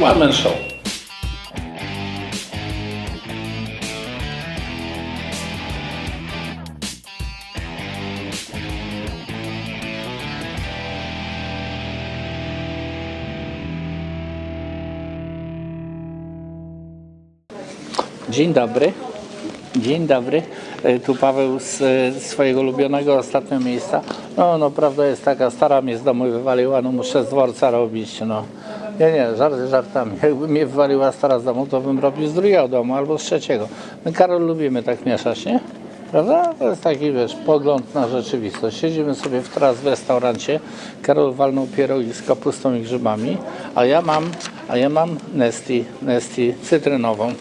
One Man Show. Dzień dobry. Dzień dobry. E, Tu Paweł z e, swojego ulubionego ostatnio miejsca. No, no prawda jest taka, stara mnie z domu wywaliła, no muszę z dworca robić, no. Nie, nie, żarty żartami. Jakby mnie wywaliła stara z domu, to bym robił z drugiego domu albo z trzeciego. My Karol lubimy tak mieszać, nie? Prawda? To jest taki, wiesz, pogląd na rzeczywistość. Siedzimy sobie teraz w restaurancie, Karol walnął pierogi z kapustą i grzybami, a ja mam, a ja mam Nesti, Nesti cytrynową.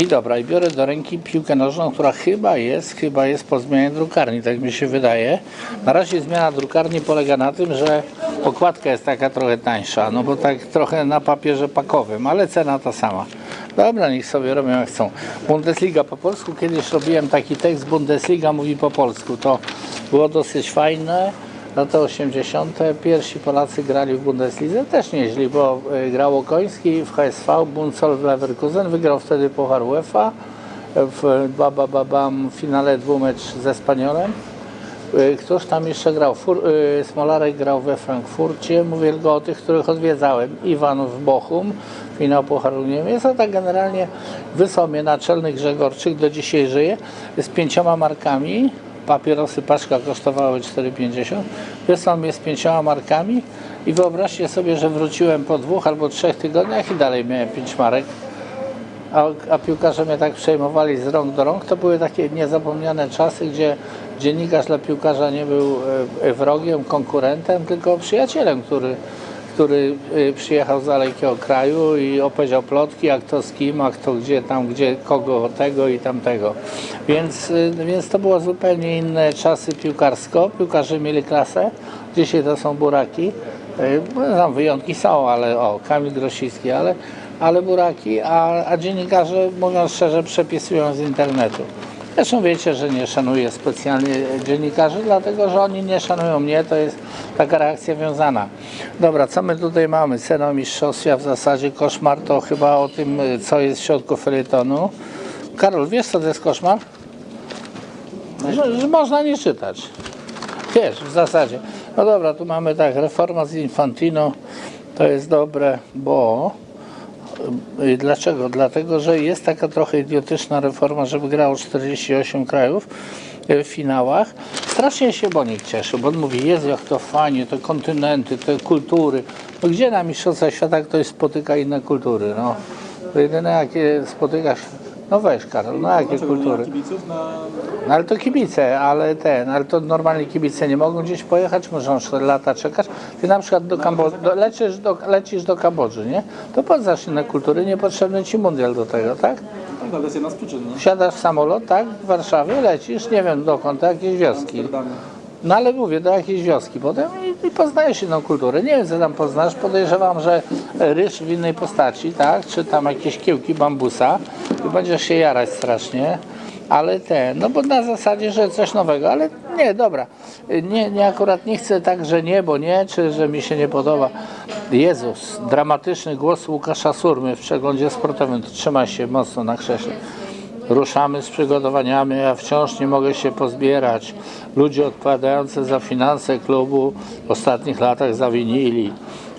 I dobra, i biorę do ręki piłkę nożną, która chyba jest, chyba jest po zmianie drukarni, tak mi się wydaje. Na razie zmiana drukarni polega na tym, że okładka jest taka trochę tańsza, no bo tak trochę na papierze pakowym, ale cena ta sama. Dobra, niech sobie robią jak chcą. Bundesliga po polsku, kiedyś robiłem taki tekst, Bundesliga mówi po polsku, to było dosyć fajne. Lata 80. pierwsi Polacy grali w Bundeslidze, też nieźli, bo y, grał Okoński w HSV, Buncol w Leverkusen, wygrał wtedy Puchar UEFA, w ba, ba, ba, bam, finale dwumecz ze Spaniolem. Y, Któż tam jeszcze grał? Fur, y, Smolarek grał we Frankfurcie, mówię tylko o tych, których odwiedzałem. Iwan w Bochum, finał Pucharu Niemiec, a tak generalnie wysłał mnie naczelny Grzegorczyk, do dzisiaj żyje, z pięcioma markami. Papierosy paczka kosztowały 4,50. Wysłał mnie z pięcioma markami i wyobraźcie sobie, że wróciłem po dwóch albo trzech tygodniach i dalej miałem pięć marek a, a piłkarze mnie tak przejmowali z rąk do rąk. To były takie niezapomniane czasy, gdzie dziennikarz dla piłkarza nie był e, wrogiem, konkurentem, tylko przyjacielem, który, który e, przyjechał z dalekiego kraju i opowiedział plotki, a kto z kim, a kto gdzie, tam gdzie, kogo tego i tamtego. Więc, e, więc to było zupełnie inne czasy piłkarsko. Piłkarze mieli klasę. Dzisiaj to są buraki. E, Tam wyjątki są, ale o, Kamil Grosicki, ale, ale buraki, a, a dziennikarze, mówiąc szczerze, przepisują z internetu. Zresztą wiecie, że nie szanuję specjalnie dziennikarzy, dlatego że oni nie szanują mnie, to jest taka reakcja wiązana. Dobra, co my tutaj mamy? Cena mistrzostwa w zasadzie koszmar to chyba o tym, co jest w środku felietonu. Karol, wiesz co to jest koszmar? Że, że można nie czytać. Wiesz, w zasadzie. No dobra, tu mamy tak, reforma z Infantino, to jest dobre, bo dlaczego? Dlatego, że jest taka trochę idiotyczna reforma, żeby grało 48 krajów y, w finałach. Strasznie się Bonik cieszył, bo on mówi, Jezu, jak to fajnie, te kontynenty, te kultury. No gdzie na Mistrzostwach Świata ktoś spotyka inne kultury? No, jedyne jakie spotykasz, no weź Karol, no jakie kultury? kibiców na... No ale to kibice, ale ten, ale to normalnie kibice nie mogą gdzieś pojechać, muszą 4 lata czekać. Ty na przykład do Kambodży, do, lecisz, do, lecisz do Kambodży, nie? To poznasz inne kultury, niepotrzebny ci mundial do tego, tak? Tak, ale to jest jedna z przyczyn, no. Siadasz w samolot, tak? W Warszawie, lecisz, nie wiem dokąd, do jakiejś wioski. Amsterdamie. No ale mówię, do jakiejś wioski potem i, i poznajesz inną kulturę. Nie wiem, co tam poznasz. Podejrzewam, że ryż w innej postaci, tak? Czy tam jakieś kiełki bambusa i będziesz się jarać strasznie. Ale te, no bo na zasadzie, że coś nowego, ale nie, dobra. Nie, nie akurat nie chcę tak, że nie, bo nie, czy że mi się nie podoba. Jezus, dramatyczny głos Łukasza Surmy w przeglądzie sportowym. Trzymaj się mocno na krześle. Ruszamy z przygotowaniami, a wciąż nie mogę się pozbierać. Ludzie odpowiadający za finanse klubu w ostatnich latach zawinili,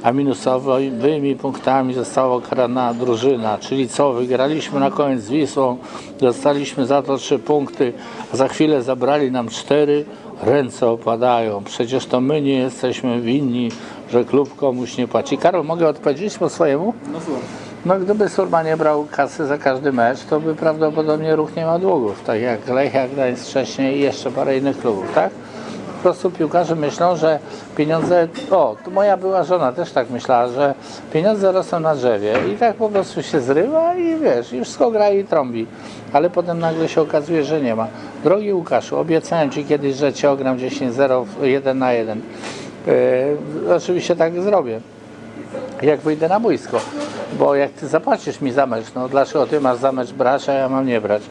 a minusowymi punktami została karana drużyna. Czyli co, wygraliśmy na koniec z Wisłą, dostaliśmy za to trzy punkty, a za chwilę zabrali nam cztery, ręce opadają. Przecież to my nie jesteśmy winni, że klub komuś nie płaci. Karol, mogę odpowiedzieć po swojemu? No. No gdyby Surma nie brał kasy za każdy mecz, to by prawdopodobnie ruch nie ma długów, tak jak Lechia Gdańsk wcześniej i jeszcze parę innych klubów, tak? Po prostu piłkarze myślą, że pieniądze, o, moja była żona też tak myślała, że pieniądze rosną na drzewie i tak po prostu się zrywa i wiesz, i wszystko gra i trąbi, ale potem nagle się okazuje, że nie ma. Drogi Łukaszu, obiecałem Ci kiedyś, że Cię ogram 10-0 1 na 1. Yy, oczywiście tak zrobię jak wyjdę na boisko. Bo jak ty zapłacisz mi za mecz, no dlaczego ty masz za mecz brać, a ja mam nie brać?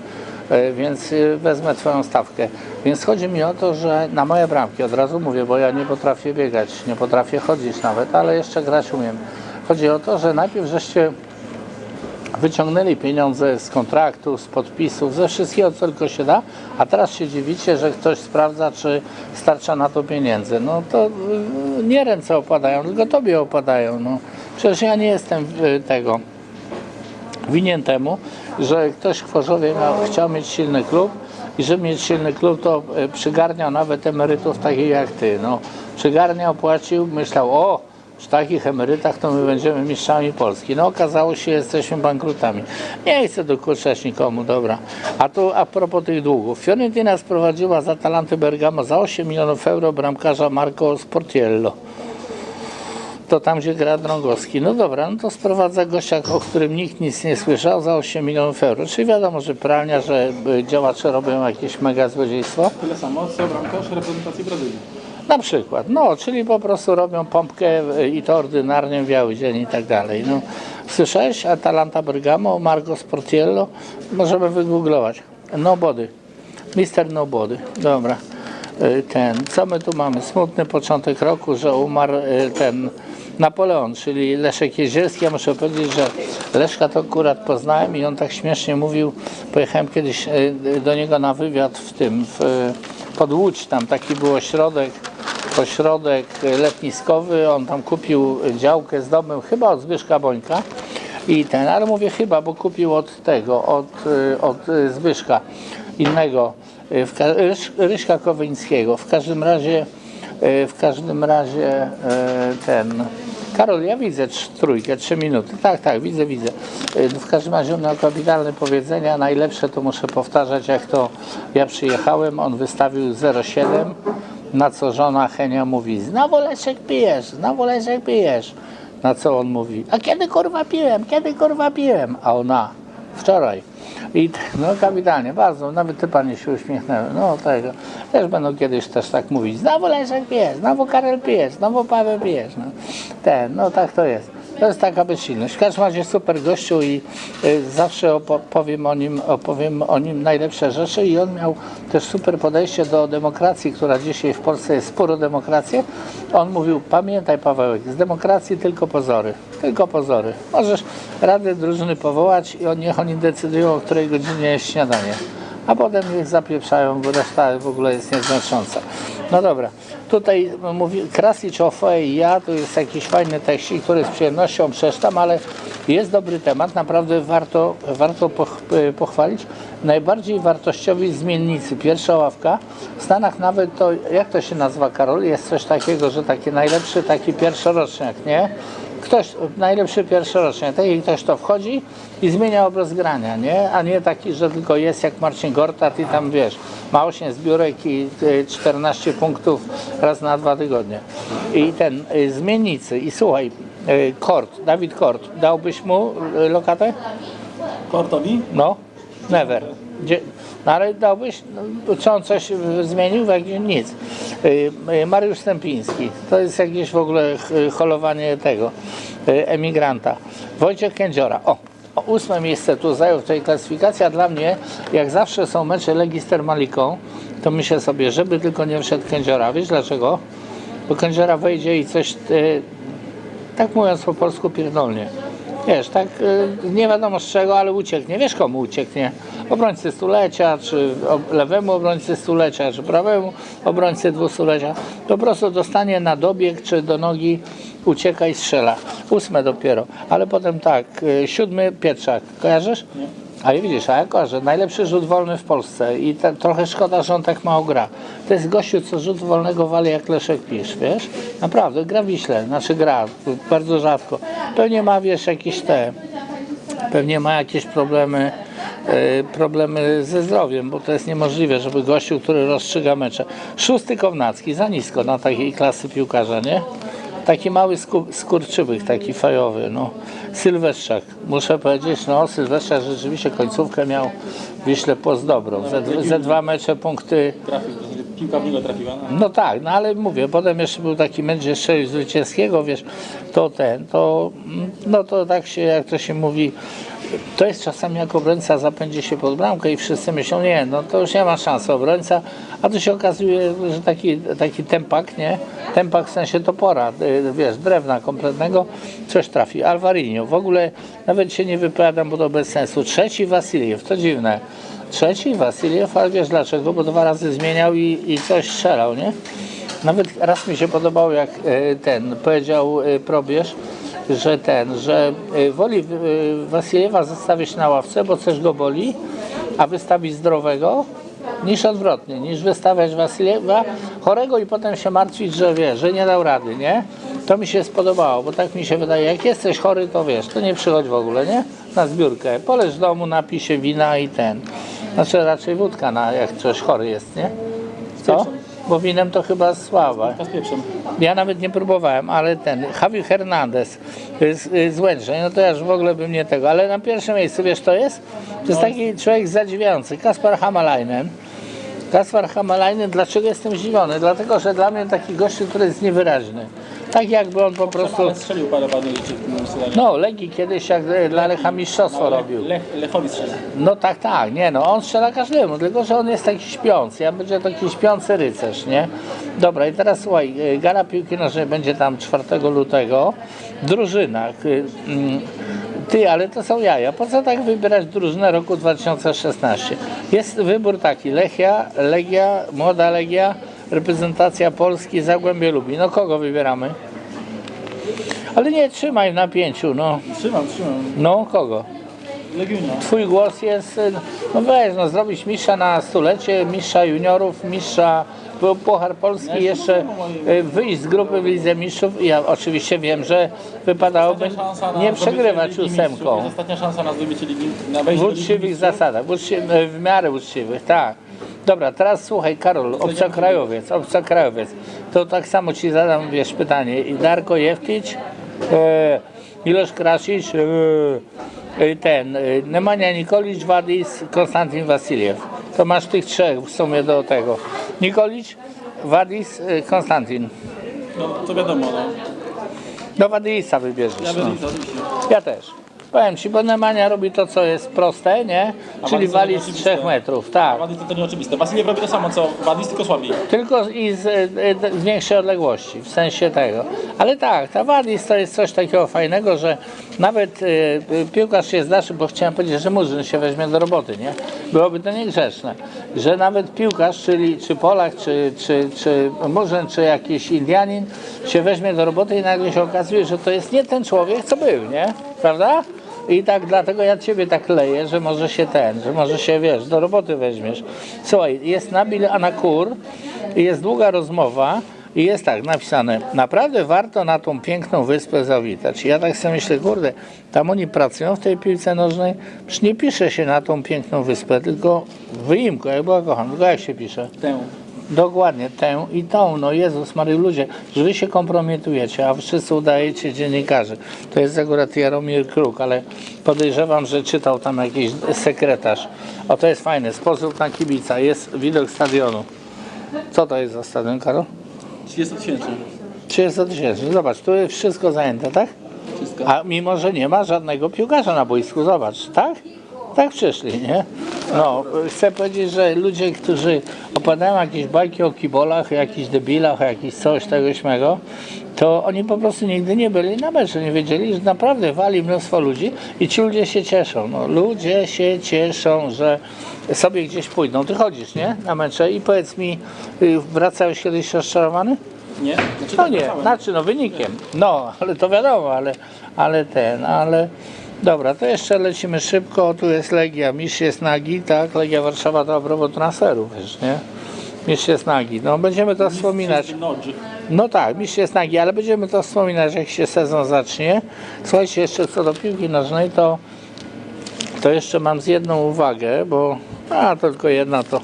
E, Więc y, wezmę twoją stawkę. Więc chodzi mi o to, że na moje bramki, od razu mówię, bo ja nie potrafię biegać, nie potrafię chodzić nawet, ale jeszcze grać umiem. Chodzi o to, że najpierw żeście wyciągnęli pieniądze z kontraktu, z podpisów, ze wszystkiego, co tylko się da, a teraz się dziwicie, że ktoś sprawdza, czy starcza na to pieniędzy. No to y, nie ręce opadają, tylko tobie opadają. No. Przecież ja nie jestem y, tego winien temu, że ktoś w Chorzowie miał, chciał mieć silny klub i żeby mieć silny klub, to e, przygarniał nawet emerytów takich jak ty. No, przygarniał, płacił, myślał, o, przy takich emerytach to my będziemy mistrzami Polski. No okazało się, jesteśmy bankrutami. Nie chcę dokuczać nikomu, dobra. A tu a propos tych długów. Fiorentina sprowadziła z Atalanty Bergamo za 8 milionów euro bramkarza Marco Sportiello to tam, gdzie gra Drągowski. No dobra, no to sprowadza gościa, o którym nikt nic nie słyszał, za 8 milionów euro. Czyli wiadomo, że pralnia, że y, działacze robią jakieś mega złodziejstwo. Tyle samo, co bramkarz reprezentacji Brazylii. Na przykład, no, czyli po prostu robią pompkę y, i to ordynarnie w biały dzień i tak dalej. No, słyszałeś? Atalanta Bergamo, Marco Sportiello? Możemy wygooglować. Nobody. Mister Nobody. Dobra. Y, Ten, co my tu mamy? Smutny początek roku, że umarł ten Napoleon, czyli Leszek Jezierski. Ja muszę powiedzieć, że Leszka to akurat poznałem i on tak śmiesznie mówił. Pojechałem kiedyś y, do niego na wywiad w tym, w, pod Łódź, tam taki był ośrodek, ośrodek letniskowy, on tam kupił działkę z domem, chyba od Zbyszka Bońka i ten, ale mówię chyba, bo kupił od tego, od, od Zbyszka innego, w, ka- Ryś, Ryśka Kowyńskiego. W każdym razie, w każdym razie y, ten, Karol, ja widzę trójkę, trzy minuty. Tak, tak, widzę, widzę. Y, W każdym razie on miał kapitalne powiedzenia. Najlepsze to muszę powtarzać, jak to ja przyjechałem, on wystawił 0,7, na co żona Henia mówi, znowu Leszek pijesz, znowu Leszek pijesz. Na co on mówi, a kiedy kurwa piłem, kiedy kurwa piłem? A ona, wczoraj. I no kapitalnie, bardzo, nawet ty panie się uśmiechnęły. No tego, też będą kiedyś też tak mówić. Znowu Leszek pije, znowu Karel pije, znowu Paweł pijesz. No. Ten, no tak to jest. To jest taka bezsilność. W każdym razie super gościu i y, zawsze opo- powiem o nim, opowiem o nim najlepsze rzeczy i on miał też super podejście do demokracji, która dzisiaj w Polsce jest sporo demokrację. On mówił, pamiętaj Pawełek, z demokracji tylko pozory, tylko pozory. Możesz radę drużyny powołać i niech oni decydują, o której godzinie jest śniadanie. A potem ich zapieprzają, bo reszta w ogóle jest nieznacząca. No dobra, tutaj mówi Krasić Ofe i ja, to jest jakiś fajny tekścik, który z przyjemnością przeczytam, ale jest dobry temat, naprawdę warto, warto poch, pochwalić. Najbardziej wartościowi zmiennicy, pierwsza ławka. W Stanach nawet to, jak to się nazywa Karol, jest coś takiego, że taki najlepszy, taki pierwszoroczniak, nie? Ktoś, najlepszy pierwszoroczniak, taki ktoś to wchodzi i zmienia obraz grania, nie? A nie taki, że tylko jest jak Marcin Gortat i tam wiesz, ma 8 zbiórek i y, 14 punktów raz na dwa tygodnie. I ten y, zmiennicy i słuchaj, y, Kort, Dawid Kort, dałbyś mu lokatę? Kortowi? No, never. Gdzie, no ale dałbyś, no, czy on coś zmienił? Nic. Y, y, Mariusz Stępiński, to jest jakieś w ogóle holowanie tego, y, emigranta. Wojciech Kędziora, o, o, ósme miejsce tu zajął w tej klasyfikacji, a dla mnie, jak zawsze są mecze Legii z Termaliką, to myślę sobie, żeby tylko nie wszedł Kędziora. Wiesz dlaczego? Bo Kędziora wejdzie i coś, tak mówiąc po polsku, pierdolnie. Wiesz, tak nie wiadomo z czego, ale ucieknie. Wiesz komu ucieknie? Obrońcy stulecia, czy lewemu obrońcy stulecia, czy prawemu obrońcy dwustulecia. Po prostu dostanie na dobieg, czy do nogi, ucieka i strzela. Ósme dopiero. Ale potem tak, y, siódmy Pietrzak. Kojarzysz? Nie. A i widzisz, a jako, że najlepszy rzut wolny w Polsce i trochę szkoda, że on tak mało gra. To jest gościu, co rzut wolnego wali jak Leszek Pisz, wiesz? Naprawdę, gra w Wiśle, znaczy gra, bardzo rzadko. Pewnie ma, wiesz, jakieś te, pewnie ma jakieś problemy, problemy ze zdrowiem, bo to jest niemożliwe, żeby gościu, który rozstrzyga mecze. Szósty Kownacki, za nisko na takiej klasy piłkarza, nie? Taki mały sku, skurczybyk, taki fajowy, no. Sylwestrzak, muszę powiedzieć, no Sylwestrzak rzeczywiście końcówkę miał Wiśle post dobrą. Ze, ze dwa mecze punkty Trafił, piłka w niego trafiła. No. no tak, no ale mówię, potem jeszcze był taki mecz, strzelił zwycięskiego, wiesz, to ten, to, no to tak się, jak to się mówi, To jest czasami jak obrońca zapędzi się pod bramkę i wszyscy myślą, nie, no to już nie ma szansy obrońca, a tu się okazuje, że taki, taki tempak, nie? Tempak w sensie topora, y, wiesz, drewna kompletnego, coś trafi. Alvarinho, w ogóle nawet się nie wypowiadam, bo to bez sensu. Trzeci Wasiliew, to dziwne. Trzeci Wasiliew, ale wiesz dlaczego? Bo dwa razy zmieniał i, i coś strzelał, nie? Nawet raz mi się podobało, jak e, ten powiedział e, probierz, że ten, że e, woli e, Wasiliewa zostawić na ławce, bo coś go boli, a wystawić zdrowego, niż odwrotnie, niż wystawiać Wasiliewa chorego i potem się martwić, że wie, że nie dał rady, nie? To mi się spodobało, bo tak mi się wydaje, jak jesteś chory, to wiesz, to nie przychodź w ogóle, nie? Na zbiórkę. Poleż w domu, napij się wina i ten. Znaczy raczej wódka, na, jak ktoś chory jest, nie? Co? Bo winem to chyba. Z pieprzem. Ja nawet nie próbowałem, ale ten Javi Hernandez z, z Łęcznej, no to ja już w ogóle bym nie tego, ale na pierwszym miejscu, wiesz to jest? To jest taki człowiek zadziwiający, Kaspar Hamalainen. Kaspar Hamalainen, dlaczego jestem zdziwiony? Dlatego, że dla mnie taki gościu, który jest niewyraźny. Tak jakby on po prostu, Ale strzelił parę ładnych rzeczy w tym sezonie. no Legii kiedyś jak dla Lecha mistrzostwo robił. Lech, Lechowi strzelił. No tak, tak, nie no, on strzela każdemu, tylko że on jest taki śpiący, ja będzie taki śpiący rycerz, nie? Dobra, i teraz słuchaj, gala piłki nożnej będzie tam 4 lutego, drużyna, y, mm, ty, ale to są jaja, po co tak wybierać drużynę roku 2016? Jest wybór taki, Lechia, Legia, Młoda Legia, reprezentacja Polski, Zagłębie Lubi, no kogo wybieramy? Ale nie trzymaj w napięciu, no, Trzymam, trzymam. no kogo? Twój głos jest, no weź, no zrobić mistrza na stulecie, mistrza juniorów, mistrza był Puchar Polski, jeszcze y, wyjść z grupy w Lidze Mistrzów. Ja oczywiście wiem, że wypadałoby Szansa na nie zdobycie przegrywać Ligi Mistrzów. ósemką. Ostatnia szansa na zdobycie ligi, na wejście W do Ligi uczciwych Mistrzów. zasadach, w, uczci- w miarę uczciwych, tak. Dobra, teraz słuchaj, Karol, obcokrajowiec, obcokrajowiec. To tak samo ci zadam, wiesz, pytanie. I Darko Jewtić, e, Milosz Krasić, e, e, ten, e, Nemanja Nikolić, Wadis, Konstantin Wasiliew. To masz tych trzech w sumie do tego. Nikolić, Wadis, e, Konstantin. No to wiadomo, no. Do Wadisa wybierzesz. Ja no. bym to oczywiście. Ja też. Powiem ci, bo Nemanja robi to, co jest proste, nie? A Czyli Wadis to wali z oczywiste. 3 metrów, tak. Wadis to, to nieoczywiste. Wasiliew robi to samo co Wadis, tylko słabiej. Tylko i z, e, z większej odległości, w sensie tego. Ale tak, ta Wadis to jest coś takiego fajnego, że nawet e, e, piłkarz się zdarzy, bo chciałem powiedzieć, że Murzyn się weźmie do roboty, nie? Byłoby to niegrzeczne. Że nawet piłkarz, czyli czy Polak, czy, czy, czy Murzyn, czy jakiś Indianin się weźmie do roboty i nagle się okazuje, że to jest nie ten człowiek, co był, nie? Prawda? I tak dlatego ja ciebie tak leję, że może się ten, że może się wiesz, do roboty weźmiesz. Słuchaj, jest Nabil Anakur, jest długa rozmowa i jest tak napisane, naprawdę warto na tą piękną wyspę zawitać. I ja tak sobie myślę, kurde, tam oni pracują w tej piłce nożnej, przecież nie pisze się na tą piękną wyspę, tylko wyimko, jak była kocham, tylko jak się pisze? Tę. Dokładnie, tę i tą. No Jezus Maria, ludzie, że wy się kompromitujecie, a wszyscy udajecie dziennikarzy. To jest akurat Jaromir Kruk, ale podejrzewam, że czytał tam jakiś sekretarz. O, to jest fajne. Sposób na kibica. Jest widok stadionu. Co to jest za stadion, Karol? 30 tysięcy. 30 tysięcy. Zobacz, tu jest wszystko zajęte, tak? Wszystko. A mimo, że nie ma żadnego piłkarza na boisku, zobacz, tak? Tak przyszli, nie? No, chcę powiedzieć, że ludzie, którzy opowiadają jakieś bajki o kibolach, o jakichś debilach, o jakichś coś tego śmego, to oni po prostu nigdy nie byli na meczu, nie wiedzieli, że naprawdę wali mnóstwo ludzi i ci ludzie się cieszą. No, ludzie się cieszą, że sobie gdzieś pójdą. Ty chodzisz, nie? Na mecze i powiedz mi, y, wracałeś kiedyś rozczarowany? Nie? Znaczy, No nie, wracałem. znaczy no wynikiem. No, ale to wiadomo, ale, ale ten, ale dobra, to jeszcze lecimy szybko. Tu jest Legia, mistrz jest nagi, tak? Legia Warszawa to a propos transferów, wiesz, nie? Mistrz jest nagi. No będziemy to wspominać. No tak, mistrz jest nagi, ale będziemy to wspominać, jak się sezon zacznie. Słuchajcie, jeszcze co do piłki nożnej, to, to jeszcze mam z jedną uwagę, bo a to tylko jedna, to,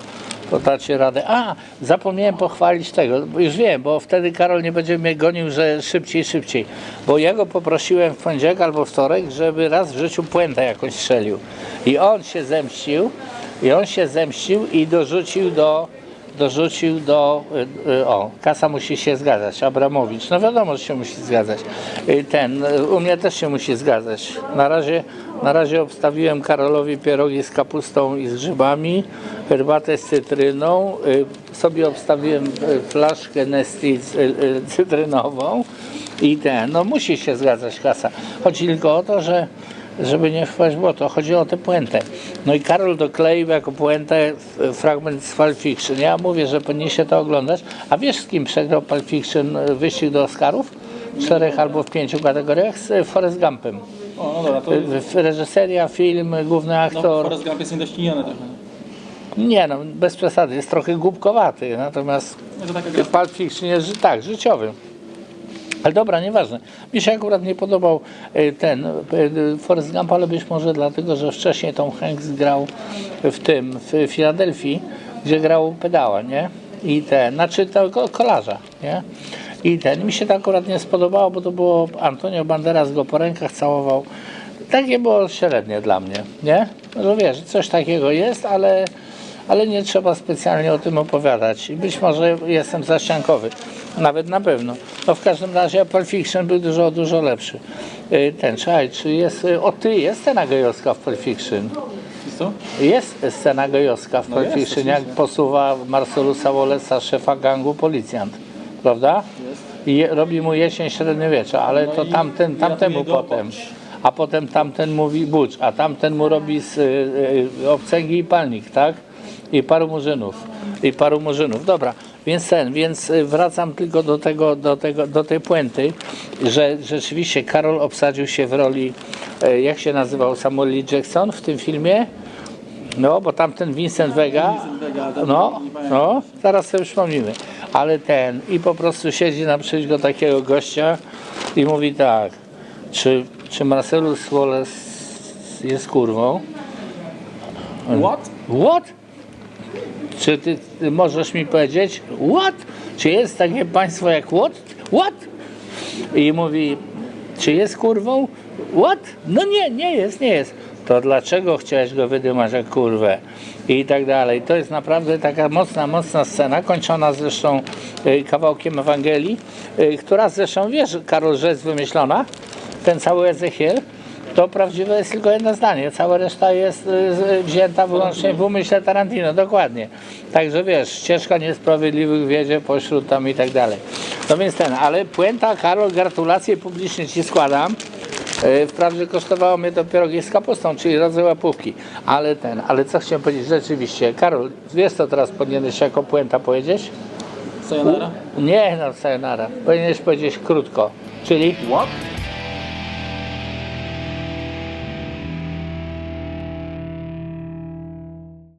to dacie radę. A, zapomniałem pochwalić tego, już wiem, bo wtedy Karol nie będzie mnie gonił, że szybciej, szybciej. Bo ja go poprosiłem w poniedziałek albo wtorek, żeby raz w życiu puentę jakąś strzelił. I on się zemścił, i on się zemścił i dorzucił do dorzucił do, y, y, o, kasa musi się zgadzać, Abramowicz, no wiadomo, że się musi zgadzać. Y, Ten, u mnie też się musi zgadzać. Na razie, na razie obstawiłem Karolowi pierogi z kapustą i z grzybami, herbatę z cytryną, y, sobie obstawiłem y, flaszkę Nestle z- y, cytrynową i ten, no musi się zgadzać kasa. Chodzi tylko o to, że żeby nie wpaść w błoto. Chodzi o tę puentę. No i Karol dokleił jako puentę fragment z Pulp Fiction. Ja mówię, że powinien się to oglądać. A wiesz z kim przegrał Pulp Fiction wyścig do Oscarów? W czterech albo w pięciu kategoriach z Forrest Gumpem. O, no dobra, to Reżyseria, film, główny no, aktor. Forrest Gump jest niedościgniony trochę. Nie no, bez przesady, jest trochę głupkowaty. Natomiast No to taka gra. Pulp Fiction jest, ży- tak, życiowy. Ale dobra, nieważne. Mi się akurat nie podobał y, ten y, Forrest Gump, ale być może dlatego, że wcześniej Tom Hanks grał w tym, w Filadelfii, gdzie grał pedała, nie? I ten, znaczy tego kolarza, nie? I ten, mi się to akurat nie spodobało, bo to było Antonio Banderas go po rękach całował. Takie było średnie dla mnie, nie? No wiesz, coś takiego jest, ale ale nie trzeba specjalnie o tym opowiadać. I być może jestem zaściankowy, nawet na pewno. No w każdym razie Pulp Fiction był dużo, dużo lepszy. Y, Ten, czekaj, czy jest, y, o ty, jest scena gejowska w Pulp Fiction. Co? Jest scena gejowska w No Pulp Fiction, jak posuwa Marcelusa Wallace'a, szefa gangu, policjant. Prawda? I robi mu jesień średniowiecza, ale No to tamten, tamtemu potem. A potem tamten mówi Bucz, a tamten mu robi z y, y, obcęgi i palnik, tak? I paru murzynów. I paru murzynów. Dobra, więc ten, więc y, wracam tylko do tego, do tego, do tej puenty, że rzeczywiście Karol obsadził się w roli, y, jak się nazywał Samuel L. Jackson w tym filmie? No, bo tamten Vincent Vega, Vincent Vega, ten- no, no, zaraz sobie przypomnimy. Ale ten, i po prostu siedzi naprzeciwko takiego gościa i mówi tak, czy, czy Marcellus Wallace jest kurwą? What? What? Czy ty, ty możesz mi powiedzieć, what? Czy jest takie państwo jak what? What? I mówi, czy jest kurwą? What? No nie, nie jest, nie jest. To dlaczego chciałeś go wydymać jak kurwę? I tak dalej. To jest naprawdę taka mocna, mocna scena, kończona zresztą y, kawałkiem Ewangelii, y, która zresztą, wiesz, Karol, że jest wymyślona, ten cały Ezechiel, to prawdziwe jest tylko jedno zdanie. Cała reszta jest y, wzięta wyłącznie w umyśle Tarantino, dokładnie. Także wiesz, ścieżka niesprawiedliwych wiedzie pośród tam i tak dalej. No więc ten, ale puenta, Karol, gratulacje publicznie Ci składam. Y, Wprawdzie kosztowało mnie to pierogi z kapustą, czyli rodzaj łapówki. Ale ten, ale co chciałem powiedzieć rzeczywiście, Karol, wiesz co teraz powinieneś jako puenta powiedzieć? Sayonara? Nie, no sayonara. Powinieneś powiedzieć krótko, czyli What?